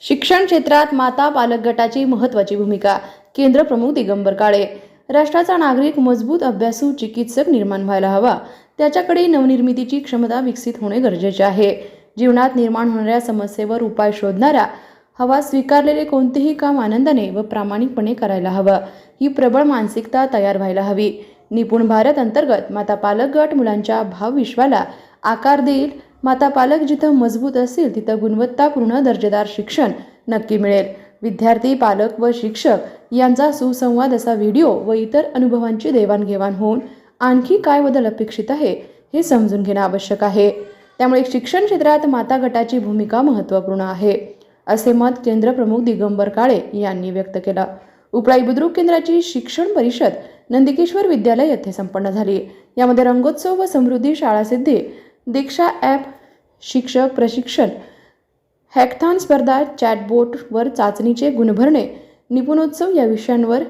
शिक्षण क्षेत्रात माता पालक गटाची महत्त्वाची भूमिका. केंद्र प्रमुख दिगंबर काळे. राष्ट्राचा नागरिक मजबूत अभ्यासू चिकित्सक निर्माण व्हायला हवा. त्याच्याकडे नवनिर्मितीची क्षमता विकसित होणे गरजेचे आहे. जीवनात निर्माण होणाऱ्या समस्येवर उपाय शोधणारा हवा स्वीकारलेले कोणतेही काम आनंदाने व प्रामाणिकपणे करायला हवं. ही प्रबळ मानसिकता तयार व्हायला हवी. निपुण भारत अंतर्गत माता पालक गट मुलांच्या भावविश्वाला आकार देईल माता पालक जिथं मजबूत असतील तिथं गुणवत्तापूर्ण दर्जेदार शिक्षण नक्की मिळेल. विद्यार्थी पालक व शिक्षक यांचा सुसंवाद असा व्हिडिओ व इतर अनुभवांची देवाणघेवाण होऊन आणखी काय बदल अपेक्षित आहे हे समजून घेणं आवश्यक आहे. त्यामुळे शिक्षण क्षेत्रात माता गटाची भूमिका महत्त्वपूर्ण आहे असे मत केंद्र प्रमुख दिगंबर काळे यांनी व्यक्त केलं. उपळाई बुद्रुक केंद्राची शिक्षण परिषद नंदिकेश्वर विद्यालय येथे संपन्न झाली. यामध्ये रंगोत्सव व समृद्धी शाळा सिद्धी दीक्षा ॲप शिक्षक प्रशिक्षण हॅकथॉन स्पर्धा चॅटबोटवर चाचणीचे गुणभरणे निपुणोत्सव या विषयांवर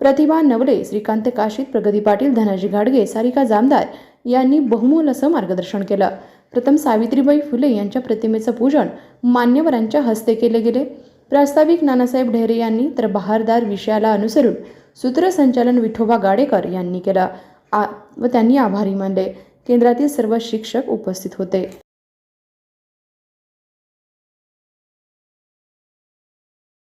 प्रतिभा नवले श्रीकांत काशीत प्रगती पाटील धनाजी घाडगे सारिका जामदार यांनी बहुमोल असं मार्गदर्शन केलं. प्रथम सावित्रीबाई फुले यांच्या प्रतिमेचं पूजन मान्यवरांच्या हस्ते केले गेले. प्रास्ताविक नानासाहेब ढेरे यांनी तर बहारदार विषयाला अनुसरून सूत्रसंचालन विठोबा गाडेकर यांनी केलं. आ व त्यांनी आभारी मानले. केंद्रातील सर्व शिक्षक उपस्थित होते.